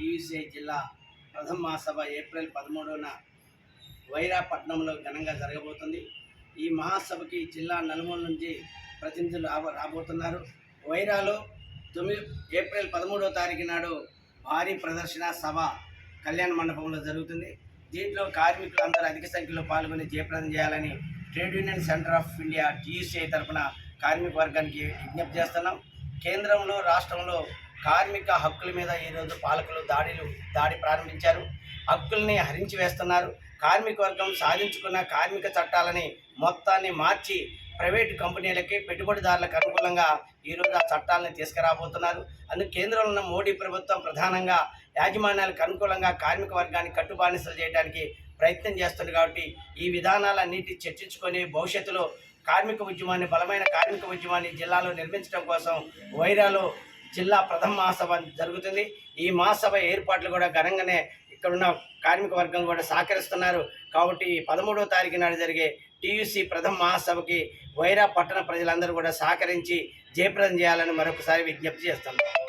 TUCI జిల్లా ప్రథమ మహాసభ April పదమూడున వైరాపట్నంలో ఘనంగా జరగబోతుంది. ఈ మహాసభకి జిల్లా నలుమూల నుంచి ప్రతినిధులు రాబో రాబోతున్నారు. వైరాలో తొమ్మిది ఏప్రిల్ పదమూడవ తారీఖు నాడు భారీ ప్రదర్శన సభ కళ్యాణ మండపంలో జరుగుతుంది. దీంట్లో కార్మికులు అందరూ అధిక సంఖ్యలో పాల్గొని జయప్రదం చేయాలని trade union centre of India TUCI తరఫున కార్మిక వర్గానికి విజ్ఞప్తి చేస్తున్నాం. కేంద్రంలో రాష్ట్రంలో కార్మిక హక్కుల మీద ఈరోజు పాలకులు దాడిలు దాడి ప్రారంభించారు. హక్కుల్ని హరించి వేస్తున్నారు. కార్మిక వర్గం సాధించుకున్న కార్మిక చట్టాలని మొత్తాన్ని మార్చి ప్రైవేటు కంపెనీలకి పెట్టుబడిదారులకు అనుకూలంగా ఈరోజు ఆ చట్టాలను తీసుకురాబోతున్నారు. అందుకు కేంద్రంలో ఉన్న మోడీ ప్రభుత్వం ప్రధానంగా యాజమాన్యాలకు అనుకూలంగా కార్మిక వర్గాన్ని కట్టుబానిసలు చేయడానికి ప్రయత్నం చేస్తుంది కాబట్టి ఈ విధానాలన్నిటి చర్చించుకొని భవిష్యత్తులో కార్మిక ఉద్యమాన్ని బలమైన కార్మిక ఉద్యమాన్ని జిల్లాలో నిర్మించడం కోసం వైరాలో జిల్లా ప్రథమ మహాసభ జరుగుతుంది. ఈ మహాసభ ఏర్పాట్లు కూడా ఘనంగానే ఇక్కడున్న కార్మిక వర్గం కూడా సహకరిస్తున్నారు. కాబట్టి ఈ పదమూడవ తారీఖు నాడు జరిగే టీయూసీ ప్రథమ మహాసభకి వైరా పట్టణ ప్రజలందరూ కూడా సహకరించి జయప్రదం చేయాలని మరొకసారి విజ్ఞప్తి చేస్తున్నాం.